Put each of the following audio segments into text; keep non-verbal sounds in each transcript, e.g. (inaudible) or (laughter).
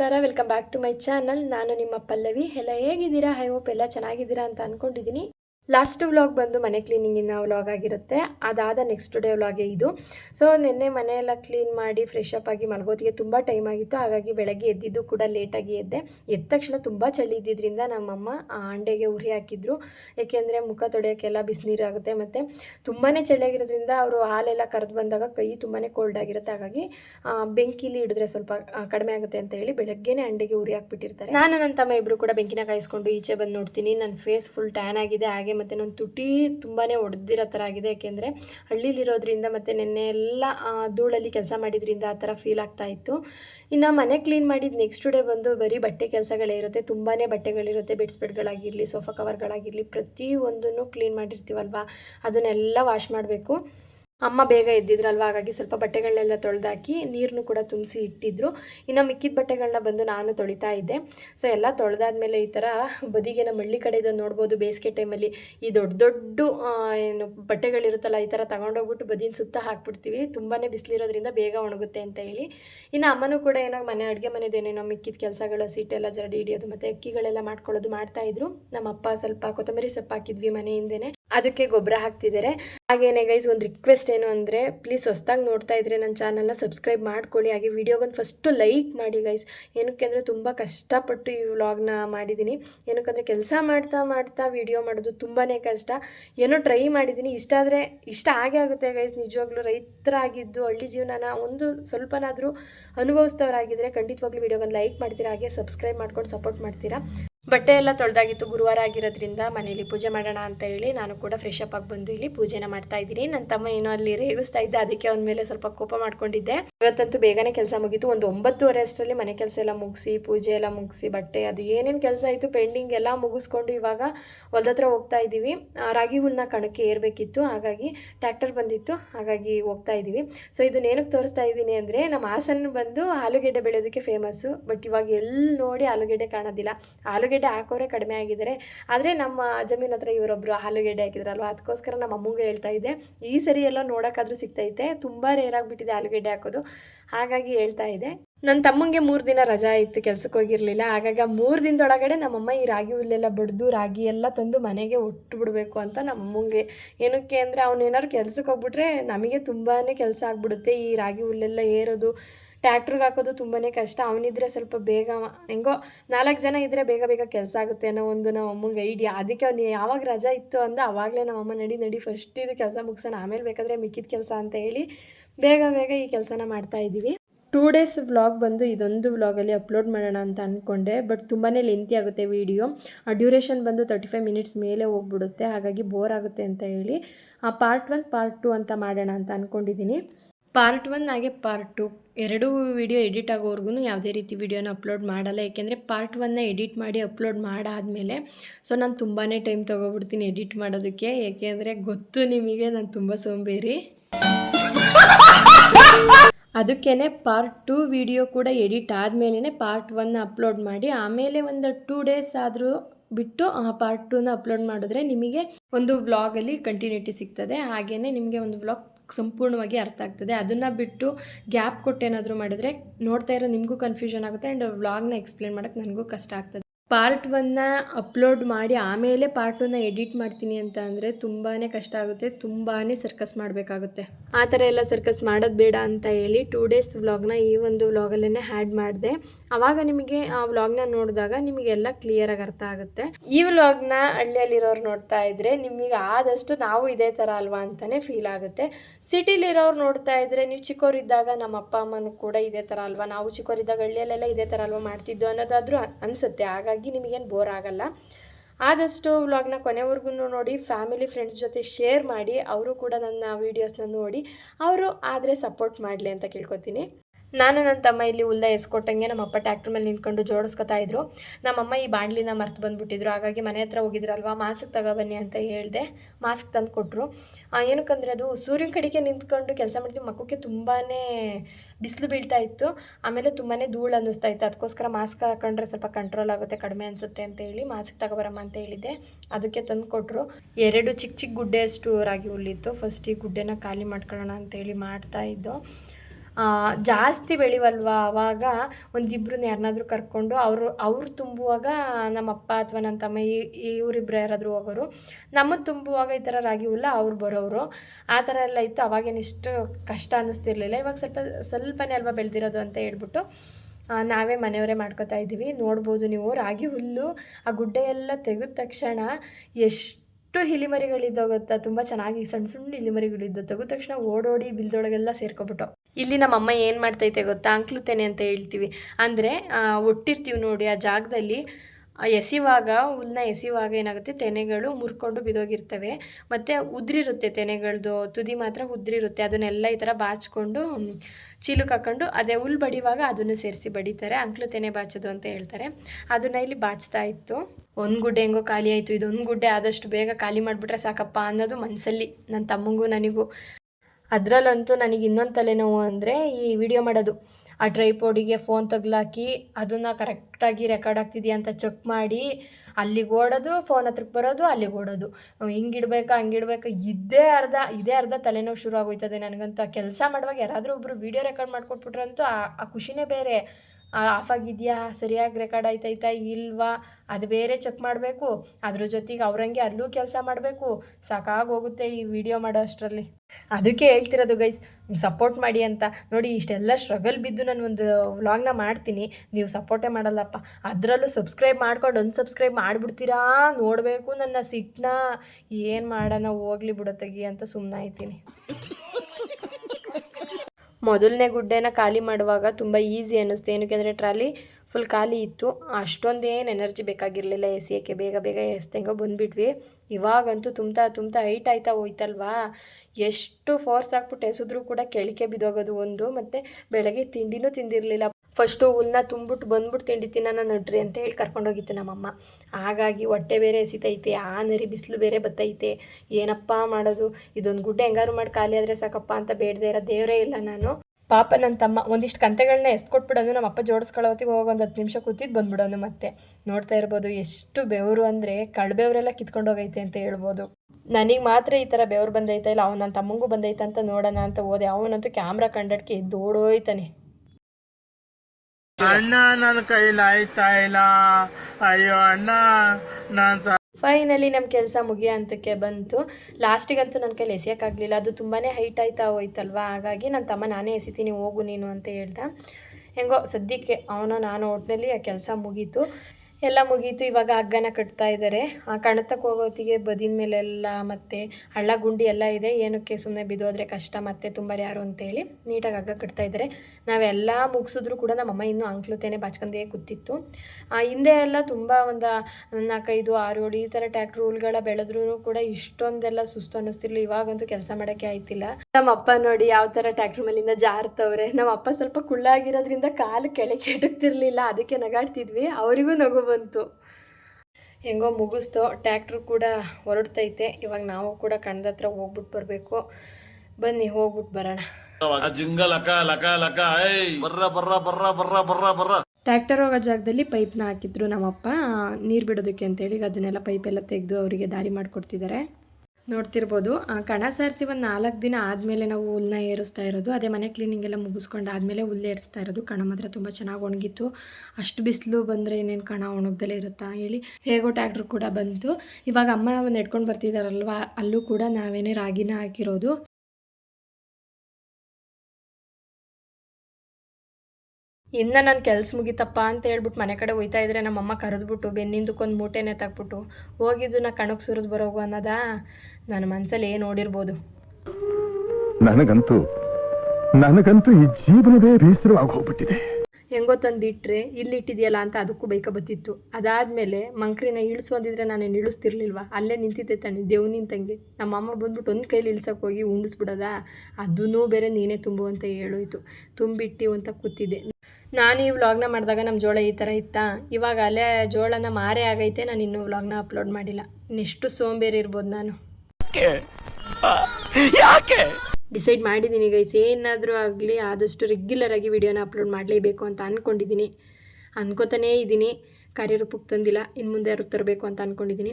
ನಮಸ್ಕಾರ welcome back to my channel ನಾನು ನಿಮ್ಮ ಪಲ್ಲವಿ. ಎಲ್ಲ ಹೇಗಿದ್ದೀರಾ? ಐ ಹೋಪ್ ಎಲ್ಲ ಚೆನ್ನಾಗಿದ್ದೀರಾ ಅಂತ ಅಂದ್ಕೊಂಡಿದ್ದೀನಿ ಲಾಸ್ಟ್ ವ್ಲಾಗ್ ಬಂದು ಮನೆ ಕ್ಲೀನಿಂಗಿನ ವ್ಲಾಗ್ ಆಗಿರುತ್ತೆ. ಅದಾದ ನೆಕ್ಸ್ಟ್ ಡೇ ವ್ಲಾಗೇ ಇದು. ಸೊ ನಿನ್ನೆ ಮನೆಯೆಲ್ಲ ಕ್ಲೀನ್ ಮಾಡಿ ಫ್ರೆಶ್ ಅಪ್ ಆಗಿ ಮಲಗೋತಿಗೆ ತುಂಬ ಟೈಮ್ ಆಗಿತ್ತು. ಹಾಗಾಗಿ ಬೆಳಗ್ಗೆ ಎದ್ದಿದ್ದು ಕೂಡ ಲೇಟಾಗಿ ಎದ್ದೆ. ಎದ್ದ ತಕ್ಷಣ ತುಂಬ ಚಳಿ ಇದ್ದಿದ್ದರಿಂದ ನಮ್ಮಮ್ಮ ಅಂಡೆಗೆ ಉರಿ ಹಾಕಿದ್ರು. ಏಕೆಂದರೆ ಮುಖ ತೊಡೆಯೋಕ್ಕೆಲ್ಲ ಬಿಸಿನೀರು ಆಗುತ್ತೆ ಮತ್ತು ತುಂಬಾ ಚಳಿಯಾಗಿರೋದ್ರಿಂದ ಅವರು ಹಾಲೆಲ್ಲ ಕರೆದು ಬಂದಾಗ ಕೈ ತುಂಬಾ ಕೋಲ್ಡ್ ಆಗಿರುತ್ತೆ. ಹಾಗಾಗಿ ಬೆಂಕಿಲಿ ಹಿಡಿದ್ರೆ ಸ್ವಲ್ಪ ಕಡಿಮೆ ಆಗುತ್ತೆ ಅಂತ ಹೇಳಿ ಬೆಳಗ್ಗೆನೇ ಅಂಡೆಗೆ ಉರಿ ಹಾಕ್ಬಿಟ್ಟಿರ್ತಾರೆ. ನಾನು ನನ್ನ ತಮ್ಮ ಇಬ್ಬರು ಕೂಡ ಬೆಂಕಿನ ಕಾಯಿಸ್ಕೊಂಡು ಈಚೆ ಬಂದು ನೋಡ್ತೀನಿ. ನನ್ನ ಫೇಸ್ ಫುಲ್ ಟ್ಯಾನ್ ಆಗಿದೆ. ಹಾಗೆ ಮತ್ತು ನನ್ನ ತುಟಿ ತುಂಬಾ ಒಡೆದಿರೋ ಥರ ಆಗಿದೆ. ಯಾಕೆಂದರೆ ಹಳ್ಳಿಲಿರೋದ್ರಿಂದ ಮತ್ತು ನೆನ್ನೆ ಎಲ್ಲ ಧೂಳಲ್ಲಿ ಕೆಲಸ ಮಾಡಿದ್ರಿಂದ ಆ ಥರ ಫೀಲ್ ಆಗ್ತಾ ಇತ್ತು. ಇನ್ನು ಮನೆ ಕ್ಲೀನ್ ಮಾಡಿದ ನೆಕ್ಸ್ಟ್ ಡೇ ಬಂದು ಬರೀ ಬಟ್ಟೆ ಕೆಲಸಗಳೇ ಇರುತ್ತೆ. ತುಂಬಾ ಬಟ್ಟೆಗಳಿರುತ್ತೆ ಬೆಡ್ಸ್ ಬೆಡ್ಗಳಾಗಿರಲಿ ಸೋಫಾ ಕವರ್ಗಳಾಗಿರಲಿ ಪ್ರತಿಯೊಂದನ್ನು ಕ್ಲೀನ್ ಮಾಡಿರ್ತೀವಲ್ವ? ಅದನ್ನೆಲ್ಲ ವಾಶ್ ಮಾಡಬೇಕು. ಅಮ್ಮ ಬೇಗ ಎದ್ದಿದ್ರಲ್ವ? ಹಾಗಾಗಿ ಸ್ವಲ್ಪ ಬಟ್ಟೆಗಳನ್ನೆಲ್ಲ ತೊಳೆದಾಕಿ ನೀರನ್ನು ಕೂಡ ತುಂಬಿಸಿ ಇಟ್ಟಿದ್ರು. ಇನ್ನು ಮಿಕ್ಕಿದ ಬಟ್ಟೆಗಳನ್ನ ಬಂದು ನಾನು ತೊಳಿತಾ ಇದ್ದೆ. ಸೊ, ಎಲ್ಲ ತೊಳೆದಾದ್ಮೇಲೆ ಈ ಥರ ಬದಿಗೆ ನಮ್ಮ ಹಳ್ಳಿ ಇದನ್ನು ನೋಡ್ಬೋದು ಬೇಸಿಗೆ ಟೈಮಲ್ಲಿ ಈ ದೊಡ್ಡ ದೊಡ್ಡ ಏನು ಬಟ್ಟೆಗಳಿರುತ್ತಲ್ಲ, ಈ ಥರ ತಗೊಂಡೋಗ್ಬಿಟ್ಟು ಬದಿನ ಸುತ್ತ ಹಾಕ್ಬಿಡ್ತೀವಿ. ತುಂಬಾ ಬಿಸಿಲಿರೋದ್ರಿಂದ ಬೇಗ ಒಣಗುತ್ತೆ ಅಂತ ಹೇಳಿ. ಇನ್ನು ಅಮ್ಮನೂ ಕೂಡ ಏನೋ ಮನೆ, ಅಡುಗೆ ಮನೆದೇನೇನೋ ಮಿಕ್ಕಿದ ಕೆಲಸಗಳು ಸೀಟೆಲ್ಲ ಜರಡಿ ಹಿಡಿಯೋದು, ಮತ್ತು ಅಕ್ಕಿಗಳೆಲ್ಲ ಮಾಡ್ಕೊಳ್ಳೋದು ಮಾಡ್ತಾಯಿದ್ರು ನಮ್ಮ ಅಪ್ಪ ಸ್ವಲ್ಪ ಕೊತ್ತಂಬರಿ ಸೊಪ್ಪು ಹಾಕಿದ್ವಿ ಮನೆಯಿಂದನೇ. ಅದಕ್ಕೆ ಗೊಬ್ಬರ ಹಾಕ್ತಿದ್ದಾರೆ. ಹಾಗೇನೆ ಗೈಸ್ ಒಂದು ರಿಕ್ವೆಸ್ಟ್ ಏನು ಅಂದರೆ ಪ್ಲೀಸ್ ಹೊಸ್ದಾಗಿ ನೋಡ್ತಾ ಇದ್ರೆ ನನ್ನ ಚಾನಲ್ನ ಸಬ್ಸ್ಕ್ರೈಬ್ ಮಾಡ್ಕೊಳ್ಳಿ. ಹಾಗೆ ವಿಡಿಯೋಗೊಂದು ಫಸ್ಟು ಲೈಕ್ ಮಾಡಿ ಗೈಸ್ ಏನಕ್ಕೆ ಅಂದರೆ ತುಂಬ ಕಷ್ಟಪಟ್ಟು ಈ ವ್ಲಾಗ್ನ ಮಾಡಿದ್ದೀನಿ ಏನಕ್ಕಂದರೆ ಕೆಲಸ ಮಾಡ್ತಾ ಮಾಡ್ತಾ ವಿಡಿಯೋ ಮಾಡೋದು ತುಂಬಾ ಕಷ್ಟ. ಏನೋ ಟ್ರೈ ಮಾಡಿದ್ದೀನಿ ಇಷ್ಟ ಆದರೆ, ಇಷ್ಟ ಆಗೇ ಆಗುತ್ತೆ ಗೈಸ್ ನಿಜವಾಗ್ಲೂ ರೈತರಾಗಿದ್ದು, ಹಳ್ಳಿ ಜೀವನನ ಒಂದು ಸ್ವಲ್ಪನಾದರೂ ಅನುಭವಿಸ್ತವರಾಗಿದ್ದರೆ ಖಂಡಿತವಾಗ್ಲೂ ವಿಡಿಯೋಗೊಂದು ಲೈಕ್ ಮಾಡ್ತೀರಾ. ಹಾಗೆ ಸಬ್ಸ್ಕ್ರೈಬ್ ಮಾಡ್ಕೊಂಡು ಸಪೋರ್ಟ್ ಮಾಡ್ತೀರಾ. ಬಟ್ಟೆ ಎಲ್ಲ ತೊಳೆದಾಗಿತ್ತು, ಗುರುವಾರ ಆಗಿರೋದ್ರಿಂದ ಮನೇಲಿ ಪೂಜೆ ಮಾಡೋಣ ಅಂತ ಹೇಳಿ ನಾನು ಕೂಡ ಫ್ರೆಶ್ ಅಪ್ ಆಗಿ ಬಂದು ಇಲ್ಲಿ ಪೂಜೆನ ಮಾಡ್ತಾ ಇದ್ದೀನಿ. ನನ್ನ ತಮ್ಮ ಏನೋ ಅಲ್ಲಿ ರೇಗಿಸ್ತಾ ಇದ್ದೆ, ಅದಕ್ಕೆ ಅವನ ಮೇಲೆ ಸ್ವಲ್ಪ ಕೋಪ ಮಾಡ್ಕೊಂಡಿದ್ದೆ. ಇವತ್ತಂತೂ ಬೇಗನೆ ಕೆಲಸ ಮುಗೀತು. ಒಂದು ಒಂಬತ್ತುವರೆ ಅಷ್ಟರಲ್ಲಿ ಮನೆ ಕೆಲಸ ಎಲ್ಲ ಮುಗಿಸಿ, ಪೂಜೆ ಎಲ್ಲ ಮುಗಿಸಿ, ಬಟ್ಟೆ ಅದು ಏನೇನು ಕೆಲಸ ಆಯಿತು ಪೆಂಡಿಂಗ್ ಎಲ್ಲ ಮುಗಿಸ್ಕೊಂಡು ಇವಾಗ ಹೊಲ್ದ ಹತ್ರ ಹೋಗ್ತಾ ಇದ್ದೀವಿ. ರಾಗಿ ಹುಲ್ಲನ್ನ ಕಣಕ್ಕೆ ಏರಬೇಕಿತ್ತು, ಹಾಗಾಗಿ ಟ್ಯಾಕ್ಟರ್ ಬಂದಿತ್ತು, ಹಾಗಾಗಿ ಹೋಗ್ತಾ ಇದ್ದೀವಿ. ಸೊ ಇದನ್ನ ಏನಕ್ಕೆ ತೋರಿಸ್ತಾ ಇದ್ದೀನಿ ಅಂದರೆ, ನಮ್ಮ ಹಾಸನ ಬಂದು ಆಲೂಗೆಡ್ಡೆ ಬೆಳೆಯೋದಕ್ಕೆ ಫೇಮಸ್ಸು ಬಟ್ ಇವಾಗ ಎಲ್ಲಿ ನೋಡಿ ಆಲೂಗೆಡ್ಡೆ ಕಾಣೋದಿಲ್ಲ. ಆಲೂಗೆಡ್ಡೆ ಹಾಕೋರೆ ಕಡಿಮೆ ಆಗಿದ್ದಾರೆ. ಆದರೆ ನಮ್ಮ ಜಮೀನ್ ಹತ್ರ ಇವರೊಬ್ಬರು ಆಲೂಗೆಡ್ಡೆ ಹಾಕಿದ್ರಲ್ವ? ಅದಕ್ಕೋಸ್ಕರ ನಮ್ಮ ಅಮ್ಮಂಗೆ ಹೇಳ್ತಾ ಇದ್ದೆ. ಈ ಸರಿ ಎಲ್ಲ ನೋಡೋಕ್ಕಾದ್ರೂ ಸಿಗ್ತೈತೆ. ತುಂಬ ರೇರ್ ಆಗಿಬಿಟ್ಟಿದೆ ಆಲೂಗೆಡ್ಡೆ ಹಾಕೋದು. ಹಾಗಾಗಿ ಹೇಳ್ತಾ ಇದೆ ನನ್ನ ತಮ್ಮಂಗೆ ಮೂರು ದಿನ ರಜಾ ಇತ್ತು ಕೆಲ್ಸಕ್ಕೆ ಹೋಗಿರಲಿಲ್ಲ. ಹಾಗಾಗಿ ಮೂರು ದಿನದೊಳಗಡೆ ನಮ್ಮಮ್ಮ ಈ ರಾಗಿ ಹುಲ್ಲೆಲ್ಲ ಬಡ್ದು, ರಾಗಿ ಎಲ್ಲ ತಂದು ಮನೆಗೆ ಒಟ್ಟು ಬಿಡಬೇಕು ಅಂತ ನಮ್ಮಮ್ಮಂಗೆ. ಏನಕ್ಕೆ ಅಂದರೆ ಅವನೇನಾದ್ರು ಕೆಲ್ಸಕ್ಕೆ ಹೋಗ್ಬಿಟ್ರೆ ನಮಗೆ ತುಂಬಾ ಕೆಲಸ ಆಗ್ಬಿಡುತ್ತೆ. ಈ ರಾಗಿ ಹುಲ್ಲೆಲ್ಲ ಏರೋದು ಟ್ಯಾಕ್ಟ್ರಿಗೆ ಹಾಕೋದು ತುಂಬಾ ಕಷ್ಟ. ಅವನಿದ್ರೆ ಸ್ವಲ್ಪ ಬೇಗ ಹೆಂಗೋ ನಾಲ್ಕು ಜನ ಇದ್ದರೆ ಬೇಗ ಬೇಗ ಕೆಲಸ ಆಗುತ್ತೆ ಅನ್ನೋ ಒಂದು ನಮ್ಮ ಅಮ್ಮಂಗೆ ಐಡಿಯಾ. ಅದಕ್ಕೆ ಅವ್ನು ಯಾವಾಗ ರಜಾ ಇತ್ತು ಅಂದ ಅವಾಗಲೇ ನಮ್ಮ ಅಮ್ಮ ನಡಿ ನಡಿ ಫಸ್ಟ್ ಇದು ಕೆಲಸ ಮುಗಿಸೋಣ, ಆಮೇಲೆ ಬೇಕಾದರೆ ಮಿಕ್ಕಿದ ಕೆಲಸ ಅಂತ ಹೇಳಿ ಬೇಗ ಬೇಗ ಈ ಕೆಲಸನ ಮಾಡ್ತಾ ಇದ್ದೀವಿ. ಟೂ ಡೇಸ್ ವ್ಲಾಗ್ ಬಂದು ಇದೊಂದು ವ್ಲಾಗಲ್ಲಿ ಅಪ್ಲೋಡ್ ಮಾಡೋಣ ಅಂತ ಅಂದ್ಕೊಂಡೆ ಬಟ್ ತುಂಬಾ ಲೆಂತಿ ಆಗುತ್ತೆ ವಿಡಿಯೋ ಆ ಡ್ಯೂರೇಷನ್ ಬಂದು ತರ್ಟಿ ಫೈವ್ ಮಿನಿಟ್ಸ್ ಮೇಲೆ ಹೋಗ್ಬಿಡುತ್ತೆ, ಹಾಗಾಗಿ ಬೋರ್ ಆಗುತ್ತೆ ಅಂತ ಹೇಳಿ. ಆ ಪಾರ್ಟ್ ಒನ್ ಪಾರ್ಟ್ ಟು ಅಂತ ಮಾಡೋಣ ಅಂತ ಅಂದ್ಕೊಂಡಿದ್ದೀನಿ ಪಾರ್ಟ್ ಒನ್ ಹಾಗೆ ಪಾರ್ಟ್ ಟು ಎರಡೂ ವಿಡಿಯೋ ಎಡಿಟ್ ಆಗೋವರೆಗೂ ಯಾವುದೇ ರೀತಿ ವಿಡಿಯೋನ ಅಪ್ಲೋಡ್ ಮಾಡಲ್ಲ. ಏಕೆಂದರೆ ಪಾರ್ಟ್ ಒನ್ನ ಎಡಿಟ್ ಮಾಡಿ ಅಪ್ಲೋಡ್ ಮಾಡಾದಮೇಲೆ ಸೊ ನಾನು ತುಂಬಾ ಟೈಮ್ ತೊಗೊಬಿಡ್ತೀನಿ ಎಡಿಟ್ ಮಾಡೋದಕ್ಕೆ. ಏಕೆಂದರೆ ಗೊತ್ತು ನಿಮಗೆ ನಾನು ತುಂಬ ಸೋಂಬೇರಿ. ಅದಕ್ಕೇ ಪಾರ್ಟ್ ಟೂ ವಿಡಿಯೋ ಕೂಡ ಎಡಿಟ್ ಆದಮೇಲೆ ಪಾರ್ಟ್ ಒನ್ನ ಅಪ್ಲೋಡ್ ಮಾಡಿ, ಆಮೇಲೆ ಒಂದು ಟೂ ಡೇಸ್ ಆದರೂ ಬಿಟ್ಟು ಆ ಪಾರ್ಟ್ ಟೂನ ಅಪ್ಲೋಡ್ ಮಾಡಿದ್ರೆ ನಿಮಗೆ ಒಂದು ವ್ಲಾಗಲ್ಲಿ ಕಂಟಿನ್ಯೂಟಿ ಸಿಗ್ತದೆ. ಹಾಗೆಯೇ ನಿಮಗೆ ಒಂದು ವ್ಲಾಗ್ ಸಂಪೂರ್ಣವಾಗಿ ಅರ್ಥ ಆಗ್ತದೆ. ಅದನ್ನು ಬಿಟ್ಟು ಗ್ಯಾಪ್ ಕೊಟ್ಟು ಏನಾದರೂ ಮಾಡಿದ್ರೆ ನೋಡ್ತಾ ಇರೋ ನಿಮಗೂ ಕನ್ಫ್ಯೂಷನ್ ಆಗುತ್ತೆ ಆ್ಯಂಡ್ ವ್ಲಾಗ್ನ ಎಕ್ಸ್ಪ್ಲೇನ್ ಮಾಡೋಕ್ಕೆ ನನಗೂ ಕಷ್ಟ ಆಗ್ತದೆ. ಪಾರ್ಟ್ ಒನ್ನ ಅಪ್ಲೋಡ್ ಮಾಡಿ ಆಮೇಲೆ ಪಾರ್ಟ್ ಒನ್ನ ಎಡಿಟ್ ಮಾಡ್ತೀನಿ ಅಂತ ಅಂದರೆ ತುಂಬಾ ಕಷ್ಟ ಆಗುತ್ತೆ ತುಂಬಾ ಸರ್ಕಸ್ ಮಾಡಬೇಕಾಗುತ್ತೆ. ಆ ಥರ ಎಲ್ಲ ಸರ್ಕಸ್ ಮಾಡೋದು ಬೇಡ ಅಂತ ಹೇಳಿ ಟೂ ಡೇಸ್ ವ್ಲಾಗ್ನ ಈ ಒಂದು ವ್ಲಾಗಲ್ಲೇ ಹ್ಯಾಡ್ ಮಾಡಿದೆ. ಆವಾಗ ನಿಮಗೆ ಆ ವ್ಲಾಗ್ನ ನೋಡಿದಾಗ ನಿಮಗೆಲ್ಲ ಕ್ಲಿಯರಾಗಿ ಅರ್ಥ ಆಗುತ್ತೆ. ಈ ವ್ಲಾಗ್ನ ಹಳ್ಳಿಯಲ್ಲಿರೋರು ನೋಡ್ತಾ ಇದ್ರೆ ನಿಮಗೆ ಆದಷ್ಟು ನಾವು ಇದೇ ಥರ ಅಲ್ವಾ ಅಂತಲೇ ಫೀಲ್ ಆಗುತ್ತೆ. ಸಿಟಿಲಿರೋರು ನೋಡ್ತಾ ಇದ್ರೆ ನೀವು ಚಿಕ್ಕವರಿದ್ದಾಗ ನಮ್ಮ ಅಪ್ಪ, ಅಮ್ಮನೂ ಕೂಡ ಇದೇ ಥರ ಅಲ್ವಾ? ನಾವು ಚಿಕ್ಕವರಿದ್ದಾಗ ಹಳ್ಳಿಯಲ್ಲೆಲ್ಲ ಇದೇ ಥರ ಅಲ್ವಾ ಮಾಡ್ತಿದ್ದು ಅನ್ನೋದಾದರೂ ಅನಿಸುತ್ತೆ ಅನ್ಸುತ್ತೆ. ಹಾಗಾಗಿ ನಿಮಗೇನು ಬೋರ್ ಆಗಲ್ಲ. ಆದಷ್ಟು ವ್ಲಾಗ್ನ ಕೊನೆವರೆಗೂ ನೋಡಿ ಫ್ಯಾಮಿಲಿ ಫ್ರೆಂಡ್ಸ್ ಜೊತೆ ಶೇರ್ ಮಾಡಿ, ಅವರು ಕೂಡ ನನ್ನ ವೀಡಿಯೋಸ್ನ ನೋಡಿ, ಅವರು ಆದರೆ ಸಪೋರ್ಟ್ ಮಾಡಲಿ ಅಂತ ಕೇಳ್ಕೊತೀನಿ. ನಾನು ನನ್ನ ತಮ್ಮ ಇಲ್ಲಿ ಉಲ್ಲ ಎಸ್ಕೊಟ್ಟಂಗೆ ನಮ್ಮ ಅಪ್ಪ ಟ್ಯಾಕ್ಟ್ರ್ ಮೇಲೆ ನಿಂತ್ಕೊಂಡು ಜೋಡಿಸ್ಕೊತಾ ಇದ್ರು. ನಮ್ಮಮ್ಮ ಈ ಬಾಣಲಿನ ಮರ್ತು ಬಂದುಬಿಟ್ಟಿದ್ರು. ಹಾಗಾಗಿ ಮನೆ ಹತ್ರ ಹೋಗಿದ್ರಲ್ವಾ? ಮಾಸ್ಕ್ ತಗೊಬನ್ನಿ ಅಂತ ಹೇಳಿದೆ. ಮಾಸ್ಕ್ ತಂದು ಕೊಟ್ಟರು ಏನಕ್ಕಂದರೆ ಅದು ಸೂರ್ಯನ ಕಡೆಗೆ ನಿಂತ್ಕೊಂಡು ಕೆಲಸ ಮಾಡ್ತೀವಿ ಮಕ್ಕಕ್ಕೆ ತುಂಬಾ ಬಿಸಿಲು ಬೀಳ್ತಾ ಇತ್ತು. ಆಮೇಲೆ ತುಂಬಾ ಧೂಳು ಅನ್ನಿಸ್ತಾ ಇತ್ತು. ಅದಕ್ಕೋಸ್ಕರ ಮಾಸ್ಕ್ ಹಾಕೊಂಡ್ರೆ ಸ್ವಲ್ಪ ಕಂಟ್ರೋಲ್ ಆಗುತ್ತೆ, ಕಡಿಮೆ ಅನಿಸುತ್ತೆ ಅಂತ ಹೇಳಿ ಮಾಸ್ಕ್ ತಗೊಬರಮ್ಮ ಅಂತ ಹೇಳಿದೆ ಅದಕ್ಕೆ ತಂದು ಕೊಟ್ಟರು ಎರಡು ಚಿಕ್ಕ ಚಿಕ್ಕ ಗುಡ್ಡೆ ರಾಗಿ ಹುಲ್ಲಿತ್ತು. ಫಸ್ಟ್ ಈ ಗುಡ್ಡೆನ ಖಾಲಿ ಮಾಡ್ಕೊಳ್ಳೋಣ ಅಂತೇಳಿ ಮಾಡ್ತಾ ಇದ್ದು. ಜಾಸ್ತಿ ಬೆಳಿವಲ್ವ ಆವಾಗ ಒಂದಿಬ್ರನ್ನ ಯಾರನ್ನಾದ್ರೂ ಕರ್ಕೊಂಡು ಅವರು, ಅವ್ರು ತುಂಬುವಾಗ ನಮ್ಮ ಅಪ್ಪ ಅಥವಾ ನನ್ನ ತಮ್ಮ ಈ ಇವರಿಬ್ರು ಯಾರಾದರೂ ಹೋಗೋರು ನಮ್ಮ ತುಂಬುವಾಗ ಈ ಥರ ರಾಗಿ ಹುಲ್ಲ ಅವ್ರು ಬರೋರು ಆ ಥರ ಎಲ್ಲ ಇತ್ತು. ಅವಾಗೇನಿಷ್ಟು ಕಷ್ಟ ಅನ್ನಿಸ್ತಿರ್ಲಿಲ್ಲ. ಇವಾಗ ಸ್ವಲ್ಪ, ಸ್ವಲ್ಪನೇ ಅಲ್ವಾ ಬೆಳೆದಿರೋದು ಅಂತ ಹೇಳ್ಬಿಟ್ಟು ನಾವೇ ಮನೆಯವರೇ ಮಾಡ್ಕೊತಾ ಇದ್ದೀವಿ. ನೋಡ್ಬೋದು ನೀವು. ರಾಗಿ ಹುಲ್ಲು, ಆ ಗುಡ್ಡೆ ಎಲ್ಲ ತೆಗೆದ ತಕ್ಷಣ ಎಷ್ಟು ಅಷ್ಟು ಗೊತ್ತಾ? ತುಂಬ ಚೆನ್ನಾಗಿ ಸಣ್ಣ ಸಣ್ಣ ಇಲಿಮರಿಗಳಿದ್ದು ತೆಗೆದ ತಕ್ಷಣ ಓಡೋಡಿ ಬಿಲ್ದೊಳಗೆಲ್ಲ ಸೇರ್ಕೊಬಿಟ್ಟು. ಇಲ್ಲಿ ನಮ್ಮ ಅಮ್ಮ ಏನು ಮಾಡ್ತೈತೆ ಗೊತ್ತಾ? ಅಂಕ್ಲುತ್ತೇನೆ ಅಂತ ಹೇಳ್ತೀವಿ. ಅಂದರೆ ಒಟ್ಟಿರ್ತೀವಿ ನೋಡಿ ಆ ಜಾಗದಲ್ಲಿ ಎಸೆಯುವಾಗ ಹುಲ್ಲನ್ನ ಎಸಿವಾಗ ಏನಾಗುತ್ತೆ? ತೆನೆಗಳು ಮುರ್ಕೊಂಡು ಬಿದೋಗಿರ್ತವೆ. ಮತ್ತು ಉದ್ರಿರುತ್ತೆ ತೆನೆಗಳದ್ದು ತುದಿ ಮಾತ್ರ ಉದ್ರಿರುತ್ತೆ. ಅದನ್ನೆಲ್ಲ ಈ ಥರ ಬಾಚ್ಕೊಂಡು ಚೀಲಕ್ಕೆ ಹಾಕ್ಕೊಂಡು ಅದೇ ಹುಲ್ ಬಡಿವಾಗ ಅದನ್ನು ಸೇರಿಸಿ ಬಡಿತಾರೆ. ಅಂಕ್ಲು ತೆನೆ ಬಾಚೋದು ಅಂತ ಹೇಳ್ತಾರೆ. ಅದನ್ನು ಇಲ್ಲಿ ಬಾಚ್ತಾ ಇತ್ತು. ಒಂದು ಗುಡ್ಡೆ ಹೆಂಗೋ ಖಾಲಿ ಆಯಿತು. ಇದೊಂದು ಗುಡ್ಡೆ ಆದಷ್ಟು ಬೇಗ ಖಾಲಿ ಮಾಡಿಬಿಟ್ರೆ ಸಾಕಪ್ಪ ಅನ್ನೋದು ಮನಸ್ಸಲ್ಲಿ ನನ್ನ ತಮ್ಮಂಗೂ ನನಗೂ. ಅದರಲ್ಲಂತೂ ನನಗೆ ಇನ್ನೊಂದು ತಲೆನೋವು ಅಂದರೆ ಈ ವಿಡಿಯೋ ಮಾಡೋದು. ಆ ಟ್ರೈಪೋಡಿಗೆ ಫೋನ್ ತಗ್ಲಾಕಿ ಅದನ್ನು ಕರೆಕ್ಟಾಗಿ ರೆಕಾರ್ಡ್ ಆಗ್ತಿದೆಯಾ ಅಂತ ಚೆಕ್ ಮಾಡಿ, ಅಲ್ಲಿಗೆ ಓಡೋದು ಫೋನ್ ಹತ್ರಕ್ಕೆ ಬರೋದು, ಅಲ್ಲಿಗೆ ಓಡೋದು. ಹಿಂಗಿಡ್ಬೇಕಾ ಹಂಗಿಡ್ಬೇಕಾ ಇದೇ ಅರ್ಧ ಇದೇ ಅರ್ಧ ತಲೆನೋವು ಶುರು ಆಗೋಯ್ತದೆ ನನಗಂತೂ. ಆ ಕೆಲಸ ಮಾಡುವಾಗ ಯಾರಾದರೂ ಒಬ್ಬರು ವಿಡಿಯೋ ರೆಕಾರ್ಡ್ ಮಾಡಿಕೊಟ್ಬಿಟ್ರಂತೂ ಆ ಆ ಖುಷಿನೇ ಬೇರೆ. ಆಫ್ ಆಗಿದೆಯಾ? ಸರಿಯಾಗಿ ರೆಕಾರ್ಡ್ ಆಯ್ತೈತಾ? ಇಲ್ವಾ? ಅದು ಬೇರೆ ಚೆಕ್ ಮಾಡಬೇಕು. ಅದ್ರ ಜೊತೆಗೆ ಅವ್ರಂಗೆ ಅಲ್ಲೂ ಕೆಲಸ ಮಾಡಬೇಕು. ಸಾಕಾಗಿ ಹೋಗುತ್ತೆ ಈ ವಿಡಿಯೋ ಮಾಡೋ ಅಷ್ಟರಲ್ಲಿ. ಅದಕ್ಕೆ ಹೇಳ್ತಿರೋದು ಗೈಸ್ ಸಪೋರ್ಟ್ ಮಾಡಿ ಅಂತ. ನೋಡಿ, ಇಷ್ಟೆಲ್ಲ ಸ್ಟ್ರಗಲ್ ಬಿದ್ದು ನಾನು ಒಂದು ವ್ಲಾಗ್ನ ಮಾಡ್ತೀನಿ. ನೀವು ಸಪೋರ್ಟೇ ಮಾಡಲ್ಲಪ್ಪ. ಅದರಲ್ಲೂ ಸಬ್ಸ್ಕ್ರೈಬ್ ಮಾಡ್ಕೊಂಡು ಅನ್ಸಬ್ಸ್ಕ್ರೈಬ್ ಮಾಡಿಬಿಡ್ತೀರಾ? ನೋಡಬೇಕು ನನ್ನ ಸಿಟ್ಟನ್ನ ಏನು ಮಾಡೋಣ? ಹೋಗ್ಲಿ ಬಿಡೋ ತೆಗಿ ಅಂತ ಸುಮ್ಮನೆ ಆಯ್ತೀನಿ ಮೊದಲನೇ ಗುಡ್ಡೆನ ಖಾಲಿ ಮಾಡುವಾಗ ತುಂಬ ಈಸಿ ಅನ್ನಿಸ್ತು. ಏನಕ್ಕೆ ಅಂದರೆ ಟ್ರಾಲಿ ಫುಲ್ ಖಾಲಿ ಇತ್ತು. ಅಷ್ಟೊಂದೇನು ಎನರ್ಜಿ ಬೇಕಾಗಿರಲಿಲ್ಲ. ಎಸೆಯೋಕ್ಕೆ ಬೇಗ ಬೇಗ ಎಸ್ತೆಂಗೋ ಬಂದುಬಿಟ್ವಿ. ಇವಾಗಂತೂ ತುಂಬ್ತಾ ತುಂಬ್ತಾ ಹೈಟ್ ಆಯ್ತಾ ಹೋಯ್ತಲ್ವಾ? ಎಷ್ಟು ಫೋರ್ಸ್ ಹಾಕ್ಬಿಟ್ಟು ಎಸೆದ್ರೂ ಕೂಡ ಕೆಳಕ್ಕೆ ಬಿದ್ದೋಗೋದು ಒಂದು, ಮತ್ತು ಬೆಳಗ್ಗೆ ತಿಂಡಿನೂ ತಿಂದಿರಲಿಲ್ಲ. ಫಸ್ಟು ಹುಲ್ನ ತುಂಬಿಟ್ಟು ಬಂದ್ಬಿಟ್ಟು ತಿಂಡಿ ತಿನ್ನೋಣ ನಡ್ರಿ ಅಂತ ಹೇಳಿ ಕರ್ಕೊಂಡೋಗಿತ್ತು ನಮ್ಮಮ್ಮ. ಹಾಗಾಗಿ ಹೊಟ್ಟೆ ಬೇರೆ ಎಸಿತೈತೆ, ಆ ನರಿ ಬಿಸಿಲು ಬೇರೆ ಬತ್ತೈತೆ. ಏನಪ್ಪ ಮಾಡೋದು? ಇದೊಂದು ಗುಡ್ಡೆ ಹೆಂಗಾರು ಮಾಡಿ ಖಾಲಿ ಆದರೆ ಸಾಕಪ್ಪ ಅಂತ ಬೇಡದೇ ಇರೋ ದೇವರೇ ಇಲ್ಲ ನಾನು. ಪಾಪ ನನ್ನ ತಮ್ಮ ಒಂದಿಷ್ಟು ಕಂತೆಗಳನ್ನ ಎಸ್ಕೊಟ್ಬಿಡೋದು ನಮ್ಮ ಅಪ್ಪ ಜೋಡಿಸ್ಕೊಳ್ಳೋ ಹೊತ್ತಿಗೆ ಹೋಗಿ ಒಂದು ಹತ್ತು ನಿಮಿಷ ಕೂತಿದ್ದು ಬಂದ್ಬಿಡೋನು ಮತ್ತೆ. ನೋಡ್ತಾ ಇರ್ಬೋದು ಎಷ್ಟು ಬೆವರು ಅಂದರೆ ಕಳ್ಬೆವರೆಲ್ಲ ಕಿತ್ಕೊಂಡು ಹೋಗೈತೆ ಅಂತ ಹೇಳ್ಬೋದು. ನನಗೆ ಮಾತ್ರ ಈ ಥರ ಬೆವರು ಬಂದೈತಾ ಇಲ್ಲ, ಅವ್ನು ನನ್ನ ತಮ್ಮಂಗೂ ಬಂದೈತೆ ಅಂತ ನೋಡೋಣ ಅಂತ ಹೋದೆ. ಅವನಂತೂ ಕ್ಯಾಮ್ರಾ ಕಂಡಕ್ಕೆ ಎದ್ದು ಓಡೋಯ್ತಾನೆ ಅಣ್ಣ, ನನ್ನ ಕೈಲಾಯ್ತಾ ಇಲ್ಲ? ಅಯ್ಯೋ ಅಣ್ಣ, ನಾನು ಫೈನಲಿ ನಮ್ಮ ಕೆಲಸ ಮುಗಿಯೋ ಹಂತಕ್ಕೆ ಬಂತು. ಲಾಸ್ಟಿಗಂತೂ ನನ್ನ ಕೈಲಿ ಎಸೆಯೋಕ್ಕಾಗಲಿಲ್ಲ. ಅದು ತುಂಬಾ ಹೈಟ್ ಆಯ್ತಾ ಹೋಯ್ತಲ್ವಾ? ಹಾಗಾಗಿ ನನ್ನ ತಮ್ಮ ನಾನೇ ಎಸಿತೀನಿ, ಹೋಗು ನೀನು ಅಂತ ಹೇಳ್ದ. ಹೆಂಗೋ ಸದ್ಯಕ್ಕೆ ಅವನ, ನಾನು ಒಟ್ಟಿನಲ್ಲಿ ಆ ಕೆಲಸ ಮುಗೀತು. ಎಲ್ಲ ಮುಗೀತು, ಇವಾಗ ಹಗ್ಗನ ಕಟ್ತಾ ಇದ್ದಾರೆ ಆ ಕಣತಕ್ಕೆ ಹೋಗೋತ್ತಿಗೆ ಬದಿನ ಮೇಲೆಲ್ಲ ಮತ್ತು ಹಳ್ಳ ಗುಂಡಿ ಎಲ್ಲ ಇದೆ. ಏನಕ್ಕೆ ಸುಮ್ಮನೆ ಬಿದ್ದೋದ್ರೆ ಕಷ್ಟ, ಮತ್ತೆ ತುಂಬ ಯಾರು ಅಂತೇಳಿ ನೀಟಾಗಿ ಹಗ್ಗ ಕಟ್ತಾ ಇದ್ದಾರೆ ನಾವೆಲ್ಲ ಮುಗಿಸಿದ್ರು ಕೂಡ ನಮ್ಮಮ್ಮ ಇನ್ನೂ ಅಂಕ್ಲುತೇನೆ ಬಾಚ್ಕೊಂಡೇ ಕೂತಿತ್ತು. ಆ, ಹಿಂದೆ ಎಲ್ಲ ತುಂಬ ಒಂದು ನಾಲ್ಕೈದು, ಆರು ಏಳು ಈ ಥರ ಟ್ಯಾಕ್ಟ್ರ್ ಹುಲ್ಗಳ ಬೆಳೆದ್ರೂ ಕೂಡ ಇಷ್ಟೊಂದೆಲ್ಲ ಸುಸ್ತು ಅನ್ನಿಸ್ತಿರ್ಲಿಲ್ಲ. ಇವಾಗಂತೂ ಕೆಲಸ ಮಾಡೋಕ್ಕೆ ಆಯ್ತಿಲ್ಲ. ನಮ್ಮ ಅಪ್ಪ ನೋಡಿ ಯಾವ ಥರ ಟ್ಯಾಕ್ಟ್ರ್ ಮೇಲಿಂದ ಜಾರ್ತವ್ರೆ. ನಮ್ಮ ಅಪ್ಪ ಸ್ವಲ್ಪ ಕುಳ್ಳಾಗಿರೋದ್ರಿಂದ ಕಾಲು ಕೆಳಗೆ ಕೆಟಕ್ತಿರ್ಲಿಲ್ಲ ಅದಕ್ಕೆ ನಗಾಡ್ತಿದ್ವಿ. ಅವರಿಗೂ ನಗು ಬಂತು. ಹೆಂಗೋ ಮುಗಿಸ್ತೋ ಟ್ಯಾಕ್ಟ್ರು ಕೂಡ ಹೊರಡ್ತೈತೆ. ಇವಾಗ ನಾವು ಕೂಡ ಕಣದ ಹತ್ರ ಹೋಗ್ಬಿಟ್ಟು ಬರಬೇಕು. ಬನ್ನಿ ಹೋಗ್ಬಿಟ್ಟು ಬರೋಣ. ಟ್ರ್ಯಾಕ್ಟರ್ ಹೋಗೋ ಜಾಗದಲ್ಲಿ ಪೈಪ್ನ ಹಾಕಿದ್ರು ನಮ್ಮಪ್ಪ. ನೀರು ಬಿಡೋದಕ್ಕೆ ಅಂತೇಳಿ ಅದನ್ನೆಲ್ಲ ಪೈಪ್ ಎಲ್ಲ ತೆಗೆದು ಅವರಿಗೆ ದಾರಿ ಮಾಡಿಕೊಡ್ತಿದ್ದಾರೆ. ನೋಡ್ತಿರ್ಬೋದು. ಕಣ ಸಾರಿಸಿ ಒಂದು ನಾಲ್ಕು ದಿನ ಆದಮೇಲೆ ನಾವು ಹುಲ್ಲನ್ನ ಏರಿಸ್ತಾ ಇರೋದು. ಅದೇ ಮನೆ ಕ್ಲೀನಿಂಗ್ ಎಲ್ಲ ಮುಗಿಸ್ಕೊಂಡು ಆದಮೇಲೆ ಹುಲ್ಲು ಏರಿಸ್ತಾ ಇರೋದು. ಕಣ ಮಾತ್ರ ತುಂಬ ಚೆನ್ನಾಗಿ ಒಣಗಿತ್ತು. ಅಷ್ಟು ಬಿಸಿಲು ಬಂದರೆ ಏನೇನು ಕಣ ಒಣಗ್ದಲೇ ಇರುತ್ತಾ ಹೇಳಿ ಹೇಗೋ ಟ್ಯಾಕ್ಟ್ರ್ ಕೂಡ ಬಂತು. ಇವಾಗ ಅಮ್ಮ ನೆಡ್ಕೊಂಡು ಬರ್ತಿದ್ದಾರಲ್ವ ಅಲ್ಲೂ ಕೂಡ ನಾವೇನೇ ರಾಗಿನ ಹಾಕಿರೋದು. ಇನ್ನು ನನ್ನ ಕೆಲಸ ಮುಗಿತಪ್ಪ ಅಂತ ಹೇಳ್ಬಿಟ್ಟು ಮನೆ ಕಡೆ ಹೋಯ್ತಾ ಇದ್ರೆ ನಮ್ಮಮ್ಮ ಕರೆದ್ಬಿಟ್ಟು ಬೆನ್ನಿಂದಕ್ಕೊಂದು ಮೂಟೆನೇ ತಗ್ಬಿಟ್ಟು ಹೋಗಿದ್ದು ನಾ ಕಣಕ್ಕೆ ಸುರಿದು ಬರೋಗು ಅನ್ನೋದಾ? ನನ್ನ ಮನಸ್ಸಲ್ಲಿ ಏನು ನೋಡಿರ್ಬೋದು. ನನಗಂತೂ ನನಗಂತೂ ಈ ಜೀವನವೇ ಬೇಸರವಾಗಿ ಹೋಗ್ಬಿಟ್ಟಿದೆ ಹೆಂಗೋ ತಂದಿಟ್ರೆ ಇಲ್ಲಿಟ್ಟಿದೆಯಲ್ಲ ಅಂತ ಅದಕ್ಕೂ ಬೈಕ ಬತ್ತಿತ್ತು. ಅದಾದ್ಮೇಲೆ ಮಂಕ್ರಿನ ಇಳಿಸು ಅಂದಿದ್ರೆ ನಾನೇನು ಇಳಿಸ್ತಿರ್ಲಿಲ್ವಾ? ಅಲ್ಲೇ ನಿಂತಿದ್ದೆ ತಾನೆ ದೇವ್ ತಂಗಿ. ನಮ್ಮ ಅಮ್ಮ ಬಂದ್ಬಿಟ್ಟು ಒಂದು ಕೈಲಿ ಇಳ್ಸಕ್ಕೆ ಹೋಗಿ ಉಂಡಿಸ್ಬಿಡದ? ಅದನ್ನೂ ಬೇರೆ ನೀನೇ ತುಂಬು ಅಂತ ಹೇಳೋಯ್ತು. ತುಂಬಿಟ್ಟು ಅಂತ ಕೂತಿದ್ದೆ. ನಾನು ಈ ವ್ಲಾಗ್ನ ಮಾಡಿದಾಗ ನಮ್ಮ ಜೋಳ ಈ ಥರ ಇತ್ತಾ? ಇವಾಗ ಅಲ್ಲೇ ಜೋಳನ ಮಾರೇ ಆಗೈತೆ ನಾನು ಇನ್ನೂ ವ್ಲಾಗ್ನ ಅಪ್ಲೋಡ್ ಮಾಡಿಲ್ಲ. ಇನ್ನೆಷ್ಟು ಸೋಂಬೇರಿ ಇರ್ಬೋದು ನಾನು. ಡಿಸೈಡ್ ಮಾಡಿದ್ದೀನಿ ಗೈಸ್ ಏನಾದರೂ ಆಗಲಿ ಆದಷ್ಟು ರೆಗ್ಯುಲರ್ ಆಗಿ ವಿಡಿಯೋನ ಅಪ್ಲೋಡ್ ಮಾಡಲೇಬೇಕು ಅಂತ ಅಂದ್ಕೊಂಡಿದ್ದೀನಿ ಅಂದ್ಕೋತಾನೇ ಇದ್ದೀನಿ ಕಾರ್ಯರೂಪಕ್ಕೆ ತಂದಿಲ್ಲ ಇನ್ನು ಮುಂದೆ ಯಾರು ತರಬೇಕು ಅಂತ ಅಂದ್ಕೊಂಡಿದ್ದೀನಿ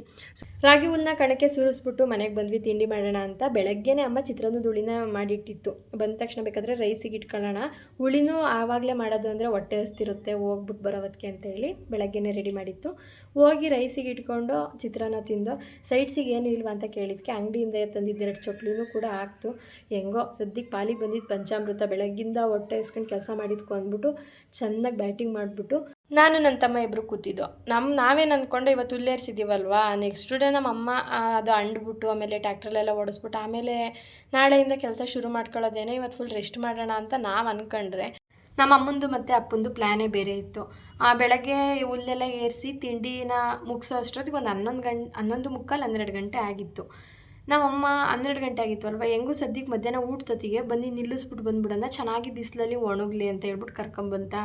ರಾಗಿ ಹುಲ್ಲನ್ನ ಕಣಕ್ಕೆ ಸುರಿಸ್ಬಿಟ್ಟು ಮನೆಗೆ ಬಂದ್ವಿ, ತಿಂಡಿ ಮಾಡೋಣ ಅಂತ. ಬೆಳಗ್ಗೆನೇ ಅಮ್ಮ ಚಿತ್ರಾನ್ನದ ಹುಳಿನ ಮಾಡಿಟ್ಟಿತ್ತು. ಬಂದ ತಕ್ಷಣ ಬೇಕಾದರೆ ರೈಸಿಗೆ ಇಟ್ಕೊಳ್ಳೋಣ. ಹುಳಿನೂ ಆವಾಗಲೇ ಮಾಡೋದು ಅಂದರೆ ಹೊಟ್ಟೆ ಹಸ್ತಿರುತ್ತೆ ಹೋಗ್ಬಿಟ್ಟು ಬರೋದಕ್ಕೆ ಅಂತೇಳಿ ಬೆಳಗ್ಗೆನೇ ರೆಡಿ ಮಾಡಿತ್ತು. ಹೋಗಿ ರೈಸಿಗೆ ಇಟ್ಕೊಂಡು ಚಿತ್ರಾನ್ನ ತಿಂದು ಸೈಡ್ಸಿಗೆ ಏನು ಇಲ್ವಾ ಅಂತ ಕೇಳಿದ್ಕೆ ಅಂಗಡಿಯಿಂದ ತಂದಿದ್ದ ಎರಡು ಚಪ್ಪಲಿನೂ ಕೂಡ ಆಗ್ತು. ಹೆಂಗೋ ಸದ್ಯಕ್ಕೆ ಪಾಲಿಗೆ ಬಂದಿದ್ದು ಪಂಚಾಮೃತ. ಬೆಳಗ್ಗಿಂದ ಹೊಟ್ಟೆ ಇಸ್ಕೊಂಡು ಕೆಲಸ ಮಾಡಿದ್ಕು ಅಂದ್ಬಿಟ್ಟು ಚೆನ್ನಾಗಿ ಬ್ಯಾಟಿಂಗ್ ಮಾಡಿಬಿಟ್ಟು ನಾನು ನನ್ನ ತಮ್ಮ ಇಬ್ಬರು ಕೂತಿದ್ದು. ನಮ್ಮ ನಾವೇನು ಅಂದ್ಕೊಂಡು ಇವತ್ತು ಉಲ್ಲೇರಿಸಿದ್ದೀವಲ್ವಾ ನೆಕ್ಸ್ಟ್ ಡೇ ನಮ್ಮ ಅಮ್ಮ ಅದು ಅಂಡ್ಬಿಟ್ಟು, ಆಮೇಲೆ ಟ್ಯಾಕ್ಟ್ರಲ್ಲೆಲ್ಲ ಓಡಿಸ್ಬಿಟ್ಟು, ಆಮೇಲೆ ನಾಳೆಯಿಂದ ಕೆಲಸ ಶುರು ಮಾಡ್ಕೊಳ್ಳೋದೇನೋ, ಇವತ್ತು ಫುಲ್ ರೆಸ್ಟ್ ಮಾಡೋಣ ಅಂತ ನಾವು ಅಂದ್ಕೊಂಡ್ರೆ ನಮ್ಮ ಅಮ್ಮಂದು ಮತ್ತು ಅಪ್ಪಂದು ಪ್ಲ್ಯಾನೇ ಬೇರೆ ಇತ್ತು. ಆ, ಬೆಳಗ್ಗೆ ಹುಲ್ಲೆಲ್ಲ ಏರಿಸಿ ತಿಂಡಿನ ಮುಗಿಸೋ ಅಷ್ಟೊತ್ತಿಗೆ ಒಂದು ಹನ್ನೊಂದು ಗಂಟೆ, ಹನ್ನೊಂದು ಮುಕ್ಕಾಲು ಹನ್ನೆರಡು ಗಂಟೆ ಆಗಿತ್ತು. ನಮ್ಮಮ್ಮ ಹನ್ನೆರಡು ಗಂಟೆ ಆಗಿತ್ತು ಅಲ್ವಾ ಹೆಂಗೂ ಸದ್ಯಕ್ಕೆ ಮಧ್ಯಾಹ್ನ ಊಟದೊತ್ತಿಗೆ ಬಂದು ನಿಲ್ಲಿಸ್ಬಿಟ್ಟು ಬಂದ್ಬಿಡೋಣ, ಚೆನ್ನಾಗಿ ಬಿಸಿಲಲ್ಲಿ ಒಣಗಲಿ ಅಂತ ಹೇಳ್ಬಿಟ್ಟು ಕರ್ಕೊಂಬಂತ.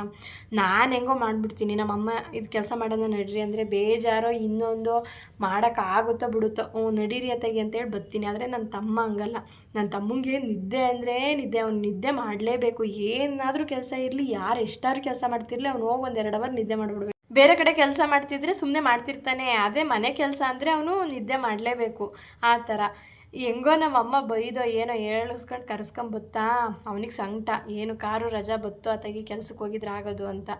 ನಾನು ಹೆಂಗೋ ಮಾಡಿಬಿಡ್ತೀನಿ, ನಮ್ಮಮ್ಮ ಇದು ಕೆಲಸ ಮಾಡೋಣ ನಡೀರಿ ಅಂದರೆ ಬೇಜಾರೋ ಇನ್ನೊಂದು ಮಾಡೋಕ್ಕಾಗುತ್ತೋ ಬಿಡುತ್ತೋ, ಹ್ಞೂ ನಡೀರಿ ಅತ್ತಾಗಿ ಅಂತೇಳಿ ಬರ್ತೀನಿ ಆದರೆ ನನ್ನ ತಮ್ಮ ಹಂಗಲ್ಲ. ನನ್ನ ತಮ್ಮಂಗೆ ನಿದ್ದೆ ಅಂದರೆ ನಿದ್ದೆ, ಅವ್ನು ನಿದ್ದೆ ಮಾಡಲೇಬೇಕು. ಏನಾದರೂ ಕೆಲಸ ಇರಲಿ, ಯಾರು ಎಷ್ಟಾದ್ರು ಕೆಲಸ ಮಾಡ್ತಿರಲಿ, ಅವ್ನು ಹೋಗಿ ಒಂದು ಎರಡು ಅವರ್ ನಿದ್ದೆ ಮಾಡಿಬಿಡ್ಬೇಕು. ಬೇರೆ ಕಡೆ ಕೆಲಸ ಮಾಡ್ತಿದ್ರೆ ಸುಮ್ಮನೆ ಮಾಡ್ತಿರ್ತಾನೆ. ಅದೇ ಮನೆ ಕೆಲಸ ಅಂದರೆ ಅವನು ನಿದ್ದೆ ಮಾಡಲೇಬೇಕು. ಆ ಥರ. ಹೆಂಗೋ ನಮ್ಮ ಅಮ್ಮ ಬೈದೋ ಏನೋ ಹೇಳಿಸ್ಕೊಂಡು ಕರೆಸ್ಕೊಂಬತ್ತಾ ಅವನಿಗೆ ಸಂಕಟ. ಏನು, ಕಾರು ರಜಾ ಬತ್ತು? ಆತಾಗಿ ಕೆಲ್ಸಕ್ಕೆ ಹೋಗಿದ್ರೆ ಆಗೋದು ಅಂತ.